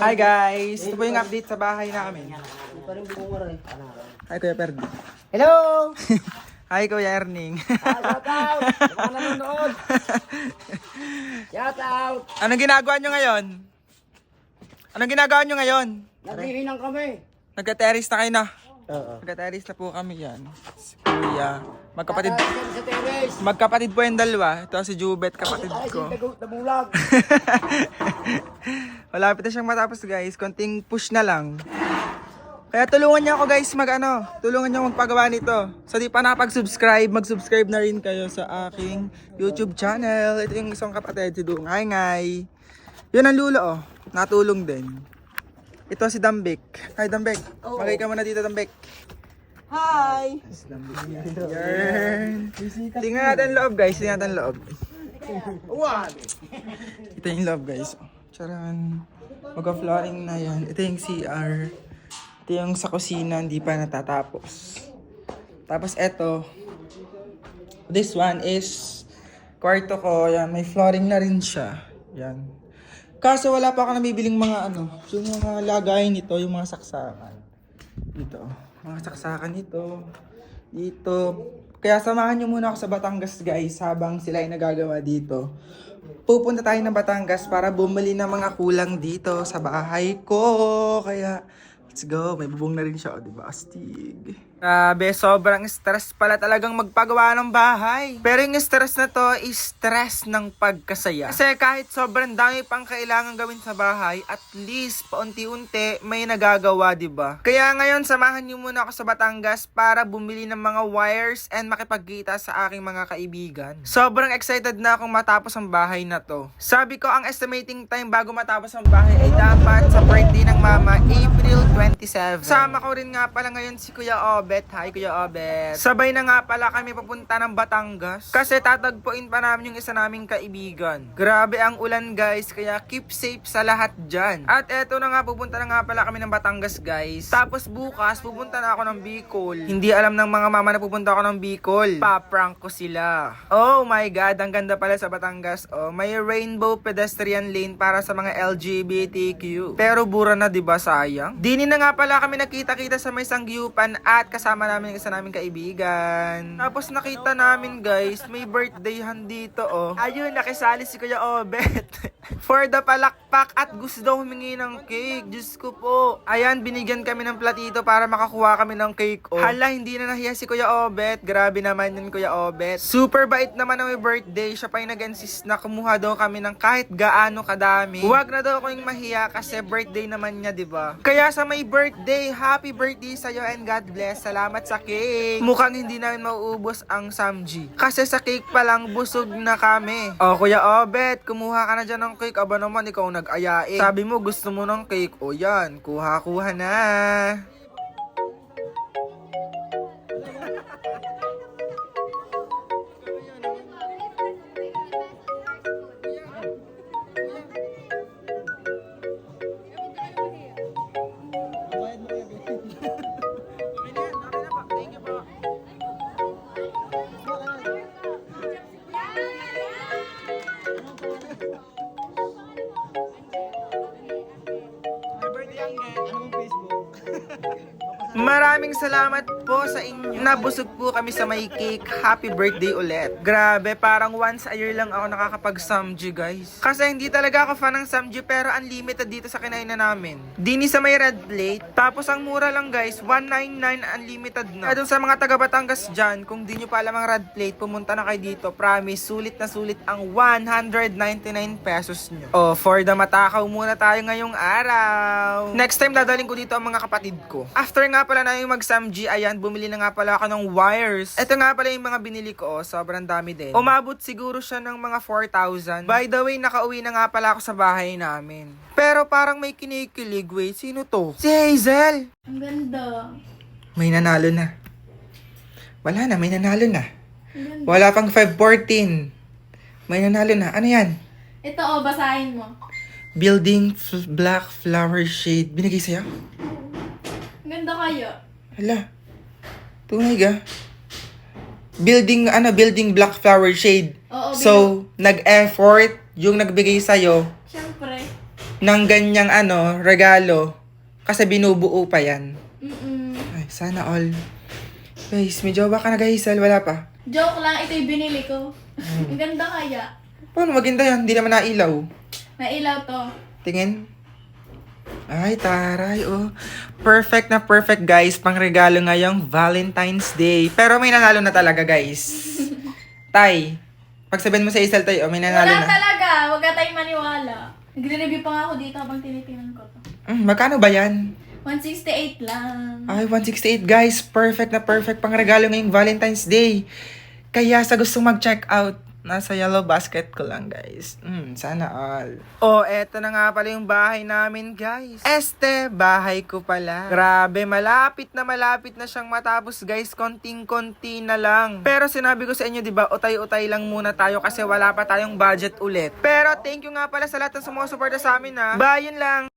Hi guys! Ito po yung update sa bahay namin. Hi Kuya Perdi. Hello! Hi Kuya Erning. Ah, shout out! Sa mga nanonood! Shout out! Anong ginagawa nyo ngayon? Anong ginagawa nyo ngayon? Naghihinang kami. Nagka-terrace na kayo na. Oo. Nagka-terrace na po kami yan. Si Kuya. Magkapatid. Sa. Magkapatid po yung dalawa. Ito si Jubet, kapatid Ay, ko. Malapit na siyang matapos guys. Konting push na lang. Kaya tulungan niyo ako guys mag ano, tulungan niyo magpagawa nito. So di pa nakapag-subscribe, mag-subscribe na rin kayo sa aking YouTube channel. Ito yung isang kapatid si Dung. Hi, ngay. Yun ang lulo oh. Natulong din. Ito si Dambek. Hi Dambek. Magay ka muna dito Dambek. Hi! Yarn. Tingnan natin loob guys, tingnan natin loob. Ito yung love guys. Charan. Magka-flooring na yan. Ito yung CR. Ito yung sa kusina, hindi pa natatapos. Tapos ito. This one is kwarto ko. Yan, may flooring na rin siya. Yan. Kaso wala pa ako nabibiling mga ano, yung mga lagay nito, yung mga saksakan. Dito. Mga saksakan nito. Dito. Kaya samahan nyo muna ako sa Batangas guys habang sila ay nagagawa dito. Pupunta tayo ng Batangas para bumili ng mga kulang dito sa bahay ko. Kaya, let's go. May bubong na rin siya, o diba? Astig. Grabe, sobrang stress pala talagang magpagawa ng bahay. Pero yung stress na to is stress ng pagkasaya. Kasi kahit sobrang dami pang kailangan gawin sa bahay, at least paunti-unti may nagagawa, ba? Kaya ngayon, samahan niyo muna ako sa Batangas para bumili ng mga wires and makipagkita sa aking mga kaibigan. Sobrang excited na akong matapos ang bahay na to. Sabi ko, ang estimating time bago matapos ang bahay ay dapat sa birthday ng mama, April 27. Sama ko rin nga pala ngayon si Kuya Obet. Hi Kuya Obet. Sabay na nga pala kami papunta ng Batangas. Kasi tatagpuin pa namin yung isa naming kaibigan. Grabe ang ulan guys, kaya keep safe sa lahat dyan. At eto na nga, pupunta na nga pala kami ng Batangas guys. Tapos bukas, pupunta na ako ng Bicol. Hindi alam ng mga mama na pupunta ako ng Bicol. Paprank ko sila. Oh my God, ang ganda pala sa Batangas. Oh, may rainbow pedestrian lane para sa mga LGBTQ. Pero bura na 'di ba sayang? Dini na nga pala kami nakita-kita sa may sangyupan at kasama namin yung isa naming kaibigan. Tapos nakita namin guys, may birthdayhan dito oh. Ayun, nakisali si Kuya Obet. For the palakpak at gusto humingi ng cake. Diyos ko po. Ayan, binigyan kami ng platito para makakuha kami ng cake. Oh. Hala, hindi na nahiya si Kuya Obet. Grabe naman yun, Kuya Obet. Super bait naman ng birthday. Siya pa yung nag-insist na kumuha daw kami ng kahit gaano kadami. Huwag na daw ako yung mahiya kasi birthday naman niya, di ba? Kaya sa may birthday, happy birthday sa'yo and God bless. Salamat sa cake. Mukhang hindi namin mauubos ang Samji. Kasi sa cake pa lang, busog na kami. O, Kuya Obet, kumuha ka na dyan ng cake. Aba naman, ikaw nag-ayain. Sabi mo, gusto mo ng cake. O yan, kuha-kuha na. Ano mong Facebook? Maraming salamat po sa inyo. Nabusog po kami sa may cake. Happy birthday ulit. Grabe, parang once a year lang ako nakakapag-samji, guys. Kasi hindi talaga ako fan ng samji pero unlimited dito sa kinainan namin. Dini sa may red plate. Tapos ang mura lang, guys. 199 unlimited na. Kaya sa mga taga Batangas dyan, kung di nyo pa alam ang red plate, pumunta na kayo dito. Promise, sulit na sulit ang 199 pesos nyo. Oh, for the matakaw muna tayo ngayong araw. Next time, dadaling ko dito ang mga kapatid ko. After nga pala na yung mag-samji, ayan, bumili na nga pala ako ng wires. Ito nga pala yung mga binili ko, oh, sobrang dami din. Umabot siguro siya ng mga 4,000. By the way, nakauwi na nga pala ako sa bahay namin. Pero parang may kinikilig, wait, sino to? Si Hazel! Ang ganda. May nanalo na. Wala na, may nanalo na. Wala pang 514. May nanalo na. Ano yan? Ito oh, basahin mo. Building f- black flower shade. Binigay sa'yo? Kayo. Hala. Tunay ga. Building, ano, building black flower shade. Oo, So, nag-effort yung nagbigay sa'yo. Siyempre. ng ganyang ano, regalo. Kasi binubuo pa yan. Mm-mm. Ay, sana all. Guys, may jowa ka na guys, Hazel, wala pa. Joke lang, ito yung binili ko. Ang ganda kaya. Paano maganda yan? Hindi naman nailaw. Nailaw to. Tingin. Ay, taray, oh. Perfect na perfect, guys. Pang regalo ngayong Valentine's Day. Pero may nanalo na talaga, guys. Tay, pagsabihin mo sa Isel, tay, oh, may nanalo Wala na. talaga. Huwag ka tayong maniwala. Nagre-review pa nga ako dito habang tinitingnan ko to. Mm, magkano ba yan? 168 lang. Ay, 168, guys. Perfect na perfect pang regalo ngayong Valentine's Day. Kaya sa gustong mag-check out, nasa yellow basket ko lang, guys. Mm, sana all. Oh, eto na nga pala yung bahay namin, guys. Este, bahay ko pala. Grabe, malapit na malapit na siyang matapos, guys. Konting-konti na lang. Pero sinabi ko sa inyo, di ba, utay-utay lang muna tayo kasi wala pa tayong budget ulit. Pero thank you nga pala sa lahat ng sumusuporta sa amin, ha. Bye, yun lang.